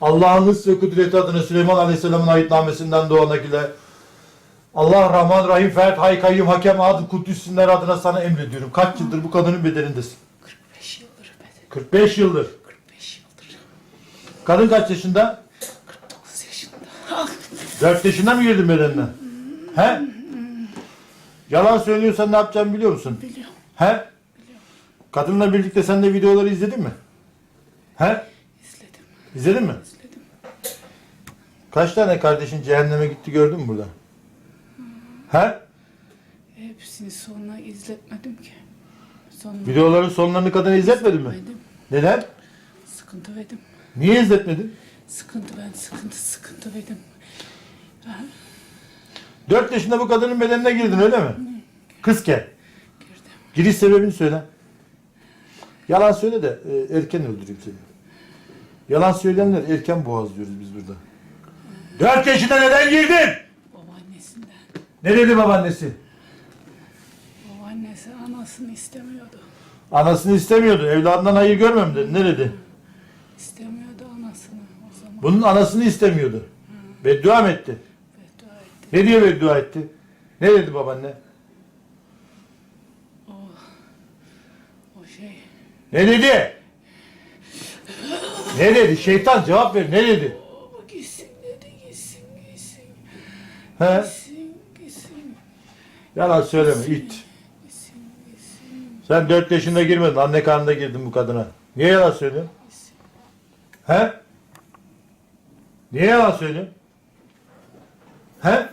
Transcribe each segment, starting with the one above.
Allah'ın hıs ve kudreti adına Süleyman Aleyhisselam'ın ayetnamesinden doğan akile Allah Rahman Rahim Ferhat Hay Kayyum Hakem Adı Kudüs isimler adına sana emrediyorum. Kaç yıldır bu kadının bedenindesin? 45 yıldır be. 45 yıldır. 45 yıldır. Kadın kaç yaşında? 49 yaşında. Ah, 4 yaşında mı girdin bedenine? He? Yalan söylüyorsan ne yapacağımı biliyor musun? biliyorum. He? Kadınla birlikte sen de videoları izledin mi? He? İzledin mi? İzledim. Kaç tane kardeşin cehenneme gitti gördün mü burada? He? Hepsini sonuna izletmedim ki. Sonuna Videoların sonlarını kadına izletmedin mi? izletmedim. Neden? Sıkıntı verdim. Niye izletmedin? Sıkıntı ben sıkıntı sıkıntı verdim. 4 yaşında bu kadının bedenine girdin öyle mi? Kızken. Girdim. Giriş sebebini söyle. Yalan söyle de e, erken öldüreyim seni. Yalan söyleyenler erken boğazlıyoruz biz burada. 4 yaşında neden girdin? Babaannesinden. Ne dedi babaannesi? Babaannesi anasını istemiyordu. Anasını istemiyordu. Evladından hayır görmem dedi. Ne dedi? İstemiyordu anasını o zaman. Bunun anasını istemiyordu. Beddua mı etti? Beddua etti. Ne diye beddua etti? Ne dedi babaanne? O, o şey. Ne dedi? Ne dedi? Şeytan cevap ver. Ne dedi? O gitsin dedi gitsin gitsin. He? Gitsin gitsin. Yalan söyleme. it. Gitsin gitsin. Sen 4 yaşında girmedin. Anne karnında girdin bu kadına. Niye yalan söylüyorsun? He? Niye yalan söylüyorsun? He?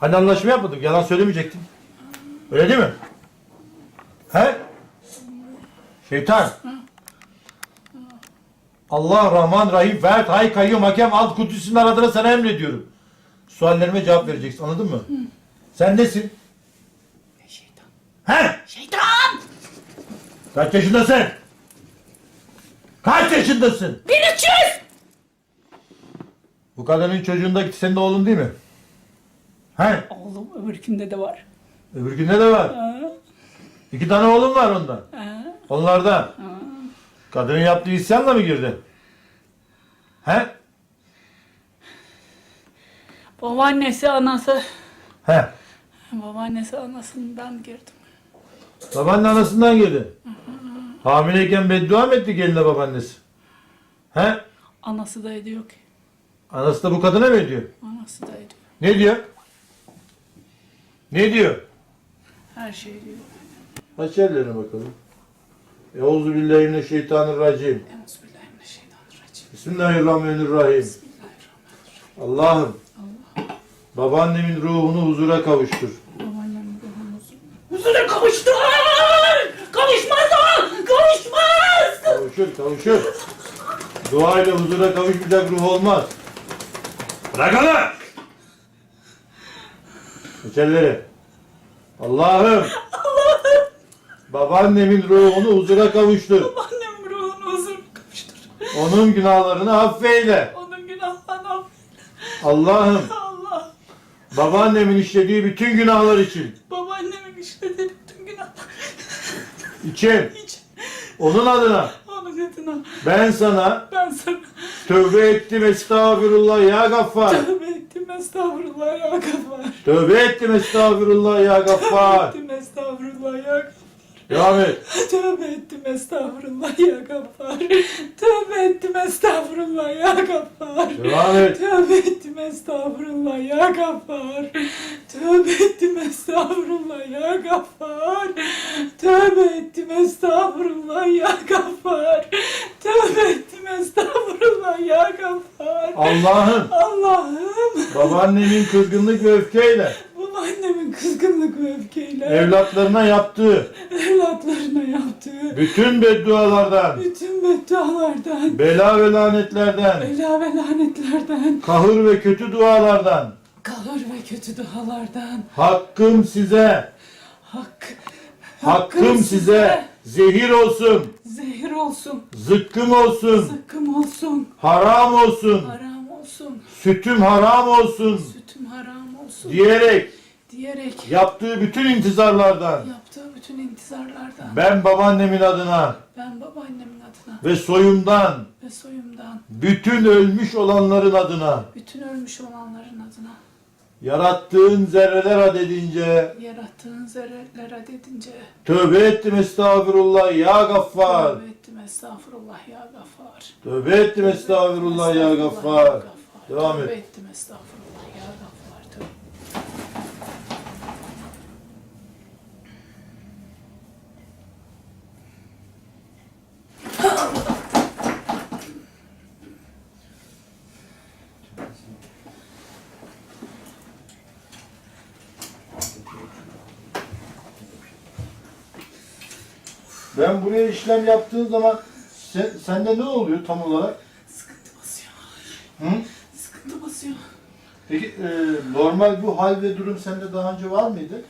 Hani anlaşma yapmadık. Yalan söylemeyecektin. Öyle değil mi? He? Şeytan. Allah Rahman Rahim Fert Hay Kayyum Hakem Alt Kudüs isimler adına sana emrediyorum. Suallerime cevap vereceksin. Anladın mı? Sen nesin? Şeytan. He? Şeytan! Kaç yaşındasın? Kaç yaşındasın? 1300! Bu kadının çocuğundaki senin de oğlun değil mi? He? Oğlum öbürkünde de var. Öbürkünde de var. Ha, İki tane oğlum var ondan. ha, Onlardan. ha. Kadının yaptığı isyanla mı girdi? He? Babaannesi anası. He. Babaannesi anasından girdim. Babaanne anasından girdi. Hamileyken beddua mı etti geline babaannesi? He? Anası da ediyor ki. Anası da bu kadına mı ediyor? Anası da ediyor. Ne diyor? Ne diyor? Her şey diyor. Aç ellerine bakalım. Euzu billahi mineşşeytanirracim. Bismillahirrahmanirrahim. Bismillahirrahmanirrahim. Allah'ım babaannemin ruhunu huzura kavuştur. Babaannemin ruhunu huzura kavuştur! Kavuşmaz o! Kavuşmaz! Kavuşur, kavuşur. Duayla huzura kavuşmayacak ruh olmaz. Bırak onu! Aç elleri. Allah'ım babaannemin ruhunu huzura kavuştur. Babaannemin ruhunu huzura kavuştur. Onun günahlarını affeyle. Onun günahlarını affet. Allah'ım Allah! babaannemin işlediği bütün günahlar için, Babaannemin işlediği bütün günahlar için için onun adına onun adına ben sana ben sana tövbe ettim estağfirullah ya gaffar. tövbe ettim estağfurullah ya gafar. Tövbe ettim estağfirullah ya gaffar. Ettim estağfurullah ya gafar. Devam et. Tövbe ettim estağfurullah ya gaffar. Tövbe ettim estağfurullah ya gaffar. Devam et. Tövbe ettim estağfurullah ya gaffar. Tövbe ettim estağfurullah ya gaffar. Tövbe ettim estağfurullah ya gaffar. Tövbe ettim estağfurullah ya gaffar. Allah'ım Allah'ım babaannemin kızgınlık ve öfkeyle babaannemin kızgınlık ve öfkeyle evlatlarına yaptığı bütün beddualardan, bütün beddualardan, bela ve lanetlerden, bela ve lanetlerden, kahır ve kötü dualardan. Kahır ve kötü dualardan, hakkım size, hak, hakkım size. zehir olsun, zehir olsun, zıkkım olsun, sıkkım olsun, haram olsun, haram olsun, sütüm haram olsun. Sütüm haram olsun. Diyerek. Diyerek. Yaptığı bütün intizarlardan. Yaptığı bütün intizarlardan. Ben babaannemin adına. Ben babaannemin adına. Ve soyumdan ve soyumdan bütün ölmüş olanların adına. Bütün ölmüş olanların adına. Yarattığın zerreler adedince yarattığın zerreler adedince tövbe ettim estağfurullah ya gaffar. tövbe ettim estağfurullah ya gaffar. Tövbe ettim estağfurullah ya gaffar. Devam Tövbe et. ettim estağfurullah ya gaffar. Tövbe. Ben buraya işlem yaptığın zaman sen, sende ne oluyor tam olarak? Sıkıntı basıyor. Hı? Sıkıntı basıyor. Peki e, normal bu hal ve durum sende daha önce var mıydı?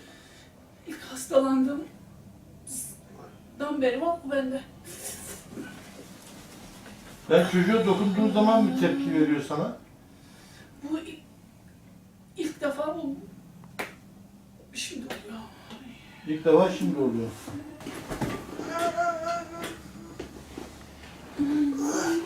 İlk hastalandığımdan beri var bu bende. Ben çocuğa dokunduğun zaman mı tepki veriyor sana? Bu ilk, ilk defa bu şimdi oluyor. İlk defa şimdi oluyor. Ugh.